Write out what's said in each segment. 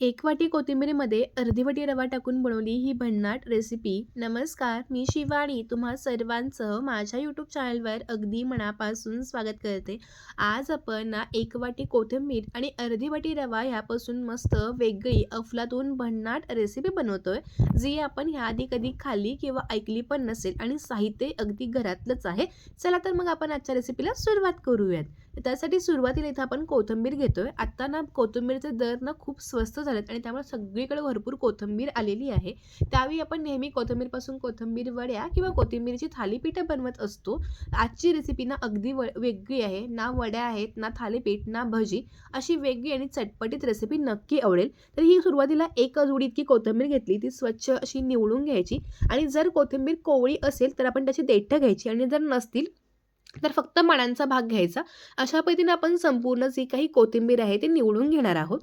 एक वाटी कोथिंबीरीमध्ये अर्धी वाटी रवा टाकून बनवली ही भन्नाट रेसिपी नमस्कार मी शिवानी. तुम्हा सर्वांचं माझ्या यूट्यूब चॅनलवर अगदी मनापासून स्वागत करते. आज आपण ना एक वाटी कोथिंबीर आणि अर्धी वाटी रवा ह्यापासून मस्त वेगळी अफलातून भन्नाट रेसिपी बनवतोय जी आपण ह्याआधी कधी खाल्ली किंवा ऐकली पण नसेल आणि साहित्य अगदी घरातलंच आहे. चला तर मग आपण आजच्या रेसिपीला सुरुवात करूयात. त्यासाठी सुरुवातीला इथं आपण कोथिंबीर घेतोय. आत्ता ना कोथिंबीरचे दर ना खूप स्वस्त झालेत आणि त्यामुळे सगळीकडे भरपूर कोथिंबीर आलेली आहे. त्यावेळी आपण नेहमी कोथिंबीरपासून कोथिंबीर वड्या किंवा कोथिंबीरची थालीपीठं बनवत असतो. आजची रेसिपी ना अगदी व वेगळी आहे. ना वड्या आहेत ना थालीपीठ ना भजी अशी वेगळी आणि चटपटीत रेसिपी नक्की आवडेल. तर ही सुरुवातीला एक जुडी इतकी कोथिंबीर घेतली ती स्वच्छ अशी निवडून घ्यायची आणि जर कोथिंबीर कोवळी असेल तर आपण त्याची देठं घ्यायची आणि जर नसतील तर फक्त मण्यांचा भाग घ्यायचा. अशा पद्धतीने आपण संपूर्ण जी काही कोथिंबीर आहे ती निवडून घेणार आहोत.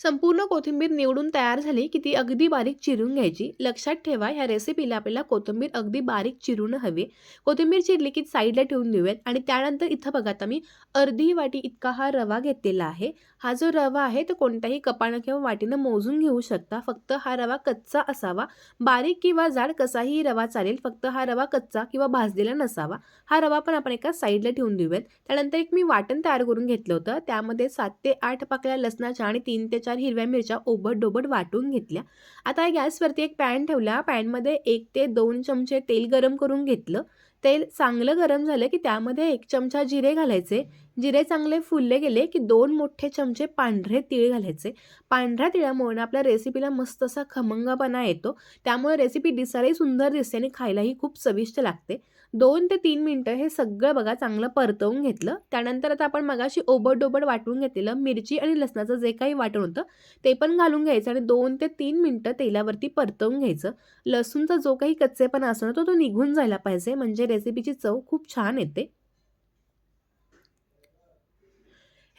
संपूर्ण कोथिंबीर निवडून तयार झाली की ती अगदी बारीक चिरून घ्यायची. लक्षात ठेवा ह्या रेसिपीला आपल्याला कोथिंबीर अगदी बारीक चिरून हवी. कोथिंबीर चिरली की साईडला ठेवून देऊयात आणि त्यानंतर इथं बघा आता मी अर्धी वाटी इतका हा रवा घेतलेला आहे. हा जो रवा आहे तो कोणत्याही कपानं किंवा वाटीनं मोजून घेऊ शकता. फक्त हा रवा कच्चा असावा. बारीक किंवा जाड कसाही रवा चालेल. फक्त हा रवा कच्चा किंवा भाजलेला नसावा. हा रवा पण आपण एका साईडला ठेवून देऊयात. त्यानंतर एक मी वाटण तयार करून घेतलं होतं. त्यामध्ये सात ते आठ पाकळ्या लसणाच्या आणि तीन ते चार हिरव्या मिरच्या ओबट डोबट वाटून घेतल्या. आता गॅसवरती एक पॅन ठेवला. पॅनमध्ये एक ते दोन चमचे तेल गरम करून घेतलं. तेल चांगलं गरम झालं की त्यामध्ये एक चमचा जिरे घालायचे. जिरे चांगले फुलले गेले की दोन मोठे चमचे पांढरे तीळ घालायचे. पांढऱ्या तिळामुळे आपल्या रेसिपीला मस्त असा खमंगपणा येतो. त्यामुळे रेसिपी दिसायलाही सुंदर दिसते आणि खायलाही खूप चविष्ट लागते. दोन ते तीन मिनटं हे सगळं बघा चांगलं परतवून घेतलं. त्यानंतर आता आपण मगाशी ओबड डोबड वाटून घेतलेलं मिरची आणि लसणाचं जे काही वाटण होतं ते पण घालून घ्यायचं आणि दोन ते तीन मिनटं तेलावरती परतवून घ्यायचं. लसूणचा जो काही कच्चेपणा असणार तो तो निघून जायला पाहिजे. म्हणजे रेसिपीची चव खूप छान येते.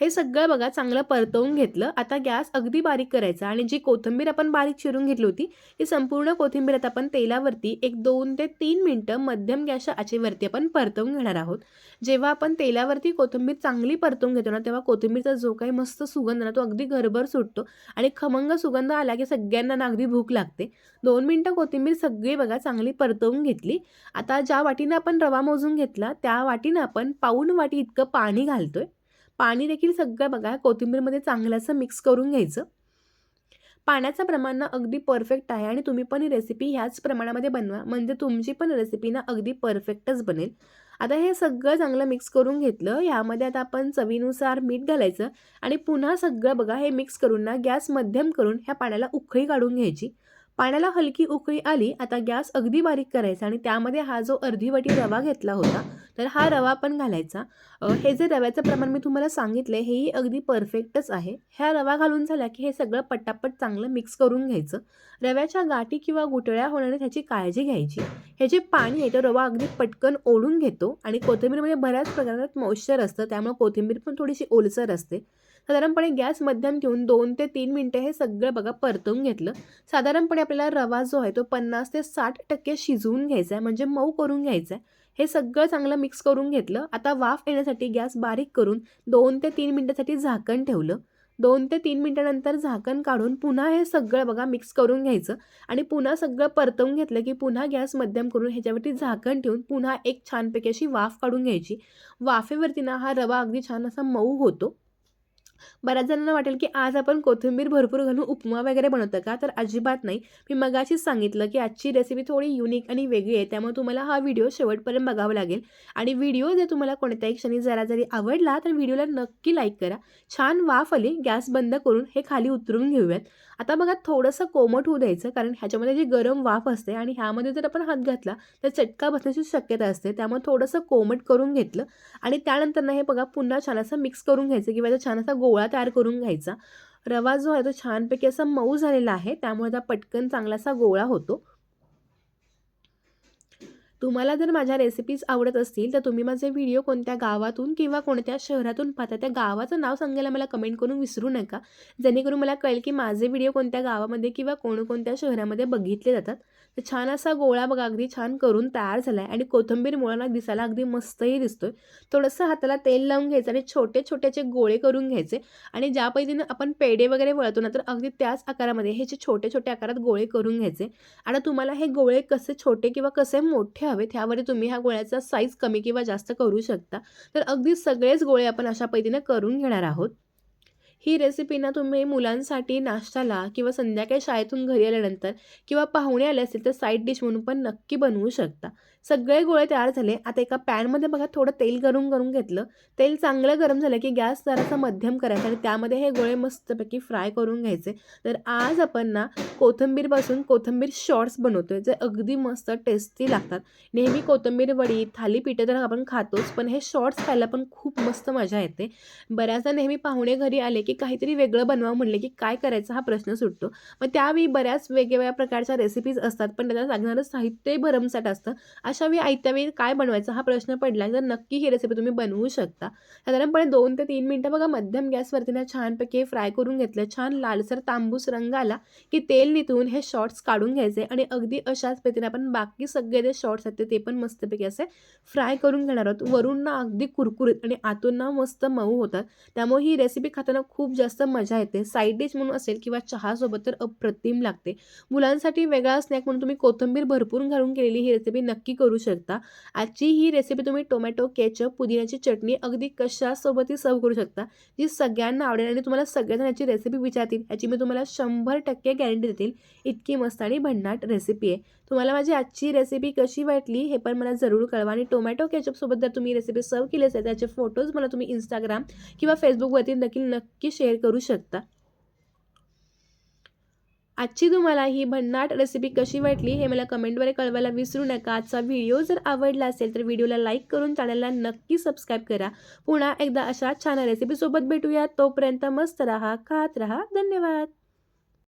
हे सगळं बघा चांगलं परतवून घेतलं. आता गॅस अगदी बारीक करायचा आणि जी कोथिंबीर आपण बारीक चिरून घेतली होती ती संपूर्ण कोथिंबीर आता आपण तेलावरती एक दोन ते तीन मिनटं मध्यम गॅसच्या आचेवरती आपण परतवून घेणार आहोत. जेव्हा आपण तेलावरती कोथिंबीर चांगली परतवून घेतो ना तेव्हा कोथिंबीरचा जो काही मस्त सुगंध ना तो अगदी घरभर सुटतो आणि खमंग सुगंध आला की सगळ्यांना ना अगदी भूक लागते. दोन मिनटं कोथिंबीर सगळी बघा चांगली परतवून घेतली. आता ज्या वाटीनं आपण रवा मोजून घेतला त्या वाटीनं आपण पाऊण वाटी इतकं पाणी घालतोय. पाणी देखील सगळं बघा कोथिंबीरमध्ये चांगलं असं मिक्स करून घ्यायचं. पाण्याचं प्रमाण ना अगदी परफेक्ट आहे आणि तुम्ही पण ही रेसिपी ह्याच प्रमाणामध्ये बनवा. म्हणजे तुमची पण रेसिपी ना अगदी परफेक्टच बनेल. आता हे सगळं चांगलं मिक्स करून घेतलं ह्यामध्ये आता आपण चवीनुसार मीठ घालायचं आणि पुन्हा सगळं बघा हे मिक्स करून ना गॅस मध्यम करून ह्या पाण्याला उखळी काढून घ्यायची. पाण्याला हलकी उकळी आली आता गॅस अगदी बारीक करायचा आणि त्यामध्ये हा जो अर्धी वाटी रवा घेतला होता तर हा रवा पण घालायचा. हे जे रव्याचं प्रमाण मी तुम्हाला सांगितलं हेही अगदी परफेक्टच आहे. ह्या रवा घालून झाला की हे सगळं पटापट चांगलं मिक्स करून घ्यायचं. रव्याच्या गाठी किंवा गुटळ्या होण्याने त्याची काळजी घ्यायची. हे जे पाणी आहे तो रवा अगदी पटकन ओढून घेतो आणि कोथिंबीरमध्ये बऱ्याच प्रकारात मॉइश्चर असतं त्यामुळे कोथिंबीर पण थोडीशी ओलसर असते. साधारणपणे गॅस मध्यम ठेवून दोन ते तीन मिनटं हे सगळं बघा परतवून घेतलं. साधारणपणे आपल्याला रवा जो आहे तो पन्नास ते साठ टक्के शिजवून घ्यायचा आहे. म्हणजे मऊ करून घ्यायचा आहे. हे सगळं चांगलं मिक्स करून घेतलं. आता वाफ येण्यासाठी गॅस बारीक करून दोन ते तीन मिनटासाठी झाकण ठेवलं. दोन ते तीन मिनटानंतर झाकण काढून पुन्हा हे सगळं बघा मिक्स करून घ्यायचं. आणि पुन्हा सगळं परतवून घेतलं की पुन्हा गॅस मध्यम करून ह्याच्यावरती झाकण ठेवून पुन्हा एक छानपैकी अशी वाफ काढून घ्यायची. वाफेवरती ना हा रवा अगदी छान असा मऊ होतो. बऱ्याच जणांना वाटेल की आज आपण कोथिंबीर भरपूर घालून उपमा वगैरे बनवतं का? तर अजिबात नाही. मी मगाशीच सांगितलं की आजची रेसिपी थोडी युनिक आणि वेगळी आहे. त्यामुळे तुम्हाला हा व्हिडिओ शेवटपर्यंत बघावा लागेल. आणि व्हिडिओ जर तुम्हाला कोणत्याही क्षणी जरा जरी आवडला तर व्हिडिओला नक्की लाईक करा. छान वाफ आली गॅस बंद करून हे खाली उतरून घेऊयात. आता बघा थोडंसं कोमट होऊ द्यायचं कारण ह्याच्यामध्ये जी गरम वाफ असते आणि ह्यामध्ये जर आपण हात घातला तर चटका बसण्याची शक्यता असते. त्यामुळे थोडंसं कोमट करून घेतलं. आणि त्यानंतर ना हे बघा पुन्हा छान असं मिक्स करून घ्यायचं किंवा छान असा गोळा तयार करून घ्यायचा. रवा जो आहे तो छानपैकी असा मऊ झालेला आहे त्यामुळे त्या पटकन चांगलासा गोळा होतो. तुम्हाला जर माझ्या रेसिपीज आवडत असतील तर तुम्ही माझे व्हिडिओ कोणत्या गावातून किंवा कोणत्या शहरातून पाहता त्या गावाचं नाव सांगायला मला कमेंट करून विसरू नका. जेणेकरून मला कळेल की माझे व्हिडिओ कोणत्या गावामध्ये किंवा कोणकोणत्या शहरामध्ये बघितले जातात. तर छान असा गोळा बघा अगदी छान करून तयार झाला आहे आणि कोथिंबीर मुळांना दिसायला अगदी मस्तही दिसतोय. थोडंसं हाताला तेल लावून घ्यायचं आणि छोटे छोट्याचे गोळे करून घ्यायचे. आणि ज्या पद्धतीनं आपण पेढे वगैरे वळतो ना तर अगदी त्याच आकारामध्ये हे जे छोटे छोटे आकारात गोळे करून घ्यायचे. आणि तुम्हाला हे गोळे कसे छोटे किंवा कसे मोठे हवे ह्यावर तुम्ही ह्या गोळ्याचा साईज कमी किंवा जास्त करू शकता. तर अगदी सगळेच गोळे आपण अशा पद्धतीने करून घेणार आहोत. ही रेसिपी ना तुम्ही मुलांसाठी नाश्त्याला किंवा संध्याकाळी शाळेतून घरी आल्यानंतर किंवा पाहुणे आले असतील तर साईड डिश म्हणून पण नक्की बनवू शकता. सगळे गोळे तयार झाले. आता एका पॅनमध्ये बघा थोडं तेल गरम करून घेतलं. तेल चांगलं गरम झालं की गॅस जरासा मध्यम करायचा आणि त्यामध्ये हे गोळे मस्तपैकी फ्राय करून घ्यायचे. तर आज आपण ना कोथिंबीरपासून कोथिंबीर शॉर्ट्स बनवतोय जे अगदी मस्त टेस्टी लागतात. नेहमी कोथिंबीर वडी थालीपीठं तर आपण खातोच पण हे शॉर्ट्स खायला पण खूप मस्त मजा येते. बऱ्याचदा नेहमी पाहुणे घरी आले की काहीतरी वेगळं बनवा म्हणले की काय करायचं हा प्रश्न सुटतो. मग त्यावेळी बऱ्याच वेगवेगळ्या प्रकारच्या रेसिपीज असतात पण त्याला लागणारं साहित्य भरमसाठ असतं. अशा वेळी आयत्या वेळी काय बनवायचा? हा प्रश्न पडला. तर नक्की ही रेसिपी तुम्ही बनवू शकता. साधारणपणे दोन ते तीन मिनटं बघा मध्यम गॅसवरती ना छानपैकी फ्राय करून घेतलं. छान लालसर तांबूस रंग आला की तेल निथून हे शॉर्ट्स काढून घ्यायचे आणि अगदी अशाच पद्धतीने आपण बाकी सगळे जे शॉर्ट्स आहेत ते पण मस्तपैकी असे फ्राय करून घेणार आहोत. वरून ना अगदी कुरकुरीत आणि आतून ना मस्त मऊ होतात. त्यामुळे ही रेसिपी खाताना खूप जास्त मजा येते. साईड डिश म्हणून असेल किंवा चहासोबत तर अप्रतिम लागते. मुलांसाठी वेगळा स्नॅक म्हणून तुम्ही कोथिंबीर भरपूर घालून केलेली ही रेसिपी नक्की करू शकता. आजची ही रेसिपी तुम्ही टोमॅटो केचप पुदिन्याची चटणी अगदी कशासोबतही सर्व करू शकता. जी सगळ्यांना आवडेल आणि तुम्हाला सगळ्यांना याची रेसिपी विचारतील याची मी तुम्हाला शंभर टक्के गॅरंटी देतील. इतकी मस्त आणि भन्नाट रेसिपी आहे. तुम्हाला माझी आजची रेसिपी कशी वाटली हे पण मला जरूर कळवा आणि टोमॅटो केचपसोबत जर तुम्ही रेसिपी सर्व केली असेल त्याचे फोटोज मला तुम्ही इंस्टाग्राम किंवा फेसबुकवरती देखील नक्की शेअर करू शकता. आजची तुम्हाला ही भन्नाट रेसिपी कशी वाटली हे मला कमेंटद्वारे कळवायला विसरू नका. आजचा व्हिडिओ जर आवडला असेल तर व्हिडिओला लाईक करून चॅनलला नक्की सबस्क्राईब करा. पुन्हा एकदा अशा छान रेसिपीसोबत भेटूया तोपर्यंत मस्त राहा खात राहा. धन्यवाद.